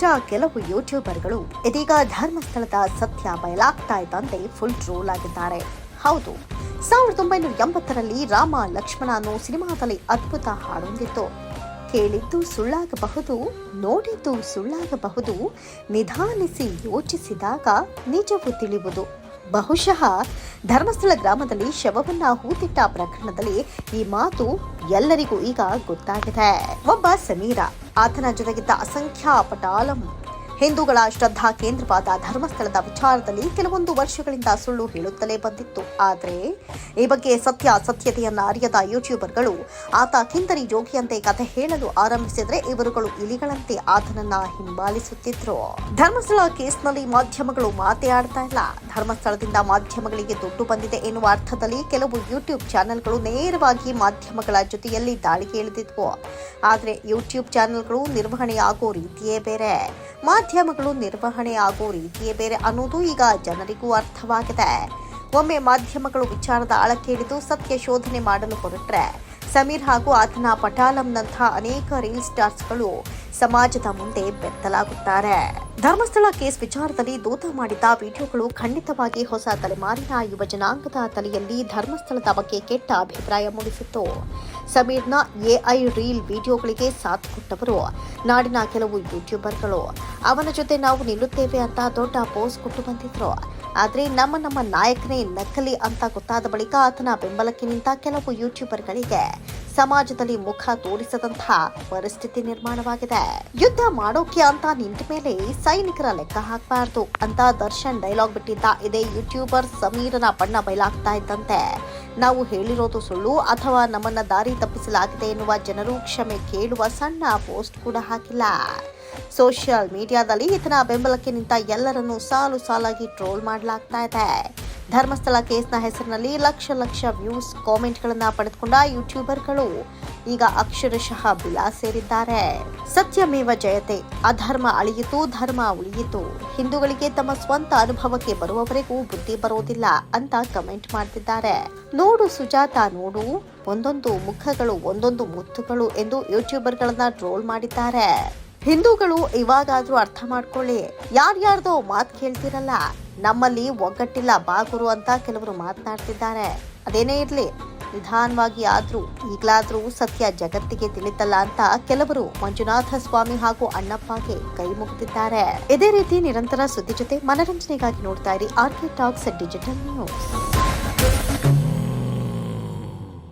ಬಿಟ್ಟ ಕೆಲವು ಯೂಟ್ಯೂಬರ್ಗಳು ಇದೀಗ ಧರ್ಮಸ್ಥಳದ ಸತ್ಯ ಬಯಲಾಗ್ತಾ ಇದ್ದಂತೆ ಫುಲ್ ಟ್ರೋಲ್ ಆಗಿದ್ದಾರೆ. ಹೌದು, ಸಾವಿರದ ಒಂಬೈನೂರ ಎಂಬತ್ತರಲ್ಲಿ ರಾಮ ಲಕ್ಷ್ಮಣ ಸಿನಿಮಾದಲ್ಲಿ ಅದ್ಭುತ ಹಾಡೊಂದಿತ್ತು. ಕೇಳಿದ್ದು ಸುಳ್ಳಾಗಬಹುದು, ನೋಡಿದ್ದು ಸುಳ್ಳಾಗಬಹುದು, ನಿಧಾನಿಸಿ ಯೋಚಿಸಿದಾಗ ನಿಜವು ತಿಳಿಯುವುದು. ಬಹುಶಃ ಧರ್ಮಸ್ಥಳ ಗ್ರಾಮದಲ್ಲಿ ಶವವನ್ನ ಹೂತಿಟ್ಟ ಪ್ರಕರಣದಲ್ಲಿ ಈ ಮಾತು ಎಲ್ಲರಿಗೂ ಈಗ ಗೊತ್ತಾಗಿದೆ. ಒಬ್ಬ ಸಮೀರ, ಆತನ ಜೊತೆಗಿದ್ದ ಅಸಂಖ್ಯ ಪಟಾಲಂ ಹಿಂದೂಗಳ ಶ್ರದ್ಧಾ ಕೇಂದ್ರವಾದ ಧರ್ಮಸ್ಥಳದ ವಿಚಾರದಲ್ಲಿ ಕೆಲವೊಂದು ವರ್ಷಗಳಿಂದ ಸುಳ್ಳು ಹೇಳುತ್ತಲೇ ಬಂದಿತ್ತು. ಆದರೆ ಈ ಬಗ್ಗೆ ಸತ್ಯ ಸತ್ಯತೆಯನ್ನು ಅರಿಯದ ಯೂಟ್ಯೂಬರ್ಗಳು ಆತ ಕಿಂದರಿ ಜೋಗಿಯಂತೆ ಕಥೆ ಹೇಳಲು ಆರಂಭಿಸಿದರೆ ಇವರುಗಳು ಇಲಿಗಳಂತೆ ಆತನನ್ನ ಹಿಂಬಾಲಿಸುತ್ತಿದ್ರು. ಧರ್ಮಸ್ಥಳ ಕೇಸ್ನಲ್ಲಿ ಮಾಧ್ಯಮಗಳು ಮಾತೇ ಆಡ್ತಾ ಇಲ್ಲ. ಧರ್ಮಸ್ಥಳದಿಂದ ಮಾಧ್ಯಮಗಳಿಗೆ ದುಡ್ಡು ಬಂದಿದೆ ಎನ್ನುವ ಅರ್ಥದಲ್ಲಿ ಕೆಲವು ಯೂಟ್ಯೂಬ್ ಚಾನೆಲ್ಗಳು ನೇರವಾಗಿ ಮಾಧ್ಯಮಗಳ ಜೊತೆಯಲ್ಲಿ ದಾಳಿಗೆ ಇಳಿದಿದ್ವು ಆದರೆ ಯೂಟ್ಯೂಬ್ ಚಾನೆಲ್ಗಳು ನಿರ್ವಹಣೆ ಆಗೋ ರೀತಿಯೇ ಬೇರೆ. ಮಾಧ್ಯಮಗಳು ನಿರ್ವಹಣೆ ಆಗೋ ರೀತಿಯೇ ಬೇರೆ ಅನ್ನೋದು ಈಗ ಜನರಿಗೂ ಅರ್ಥವಾಗಿದೆ. ಒಮ್ಮೆ ಮಾಧ್ಯಮಗಳು ವಿಚಾರದ ಆಳಕ್ಕೆ ಇಳಿದು ಸತ್ಯ ಶೋಧನೆ ಮಾಡಲು ಹೊರಟ್ರೆ, ಸಮೀರ್ ಹಾಗೂ ಆತನ ಪಟಾಲಂನಂತಹ ಅನೇಕ ರೀಲ್ ಸ್ಟಾರ್ಸ್ಗಳು ಸಮಾಜದ ಮುಂದೆ ಬೆತ್ತಲಾಗುತ್ತಾರೆ. ಧರ್ಮಸ್ಥಳ ಕೇಸ್ ವಿಚಾರದಲ್ಲಿ ದೂತ ಮಾಡಿದ ವಿಡಿಯೋಗಳು ಖಂಡಿತವಾಗಿ ಹೊಸ ತಲೆಮಾರಿನ ಯುವ ಜನಾಂಗದ ತಲೆಯಲ್ಲಿ ಧರ್ಮಸ್ಥಳದ ಬಗ್ಗೆ ಕೆಟ್ಟ ಅಭಿಪ್ರಾಯ ಮೂಡಿಸಿತ್ತು. ಸಮೀರ್ನ ಎಐ ರೀಲ್ ವಿಡಿಯೋಗಳಿಗೆ ಸಾಥ್ ಕೊಟ್ಟವರು. ನಾಡಿನ ಕೆಲವು ಯೂಟ್ಯೂಬರ್ಗಳು. ಅವನ ಜೊತೆ ನಾವು ನಿಲ್ಲುತ್ತೇವೆ ಅಂತ ದೊಡ್ಡ ಪೋಸ್ ಕೊಟ್ಟು ಬಂದಿದ್ರು. ಆದರೆ ನಮ್ಮ ನಮ್ಮ ನಾಯಕನೇ ನಕಲಿ ಅಂತ ಗೊತ್ತಾದ ಬಳಿಕ ಆತನ ಬೆಂಬಲಕ್ಕೆ ನಿಂತ ಕೆಲವು ಯೂಟ್ಯೂಬರ್ಗಳಿಗೆ ಸಮಾಜದಲ್ಲಿ ಮುಖ ತೋರಿಸದಂತಹ ಪರಿಸ್ಥಿತಿ ನಿರ್ಮಾಣವಾಗಿದೆ. ಯುದ್ಧ ಮಾಡೋಕೆ ಅಂತ ನಿಂತ ಮೇಲೆ ಸೈನಿಕರ ಲೆಕ್ಕ ಹಾಕಬಾರ್ದು ಅಂತ ದರ್ಶನ್ ಡೈಲಾಗ್ ಬಿಟ್ಟಿದ್ದ ಇದೇ ಯೂಟ್ಯೂಬರ್ ಸಮೀರನ ಬಣ್ಣ ಬಯಲಾಗ್ತಾ ಇದ್ದಂತೆ. ನಾವು ಹೇಳಿರೋದು ಸುಳ್ಳು. ಅಥವಾ ನಮ್ಮನ್ನು ದಾರಿ ತಪ್ಪಿಸಲಾಗಿದೆ ಎನ್ನುವ ಜನರು ಕ್ಷಮೆ ಕೇಳುವ ಸಣ್ಣ ಪೋಸ್ಟ್ ಕೂಡ ಹಾಕಿಲ್ಲ. ಸೋಷಿಯಲ್ ಮೀಡಿಯಾದಲ್ಲಿ ಈತನ ಬೆಂಬಲಕ್ಕೆ ನಿಂತ ಎಲ್ಲರನ್ನೂ ಸಾಲು ಸಾಲಾಗಿ ಟ್ರೋಲ್ ಮಾಡಲಾಗ್ತಾ ಇದೆ. ಧರ್ಮಸ್ಥಳ ಕೇಸ್ನ ಹೆಸರಿನಲ್ಲಿ ಲಕ್ಷ ಲಕ್ಷ ವ್ಯೂಸ್ ಕಾಮೆಂಟ್ಗಳನ್ನ ಪಡೆದುಕೊಂಡ ಯೂಟ್ಯೂಬರ್ಗಳು ಈಗ ಅಕ್ಷರಶಃ ಬಿಲಾ ಸೇರಿದ್ದಾರೆ ಸತ್ಯಮೇವ ಜಯತೆ, ಅಧರ್ಮ ಅಳಿಯಿತು, ಧರ್ಮ ಉಳಿಯಿತು. ಹಿಂದೂಗಳಿಗೆ ತಮ್ಮ ಸ್ವಂತ ಅನುಭವಕ್ಕೆ ಬರುವವರೆಗೂ ಬುದ್ಧಿ ಬರೋದಿಲ್ಲ ಅಂತ ಕಮೆಂಟ್ ಮಾಡ್ತಿದ್ದಾರೆ. ನೋಡು ಸುಜಾತ, ನೋಡು, ಒಂದೊಂದು ಮುಖಗಳು, ಒಂದೊಂದು ಮುತ್ತುಗಳು ಎಂದು ಯೂಟ್ಯೂಬರ್ಗಳನ್ನ ಟ್ರೋಲ್ ಮಾಡಿದ್ದಾರೆ. ಹಿಂದೂಗಳು ಇವಾಗಾದ್ರೂ ಅರ್ಥ ಮಾಡ್ಕೊಳ್ಳಿ. ಯಾರ್ಯಾರ್ದೋ ಮಾತು ಕೇಳ್ತಿರಲ್ಲ, ನಮ್ಮಲ್ಲಿ ಒಗ್ಗಟ್ಟಿಲ್ಲ ಬಾಗುರು ಅಂತ ಕೆಲವರು ಮಾತನಾಡ್ತಿದ್ದಾರೆ. ಅದೇನೇ ಇರಲಿ, ನಿಧಾನವಾಗಿ ಆದರೂ, ಈಗಲಾದರೂ ಸತ್ಯ ಜಗತ್ತಿಗೆ ತಿಳಿತಲ್ಲ ಅಂತ ಕೆಲವರು ಮಂಜುನಾಥ ಸ್ವಾಮಿ ಹಾಗೂ ಅಣ್ಣಪ್ಪಗೆ ಕೈ ಮುಗಿದಿದ್ದಾರೆ. ಇದೇ ರೀತಿ ನಿರಂತರ ಸುದ್ದಿ ಜೊತೆ ಮನರಂಜನೆಗಾಗಿ ನೋಡ್ತಾ ಇರಿ ಆರ್ಕೆ ಟಾಕ್ಸ್ ಡಿಜಿಟಲ್ ನ್ಯೂಸ್.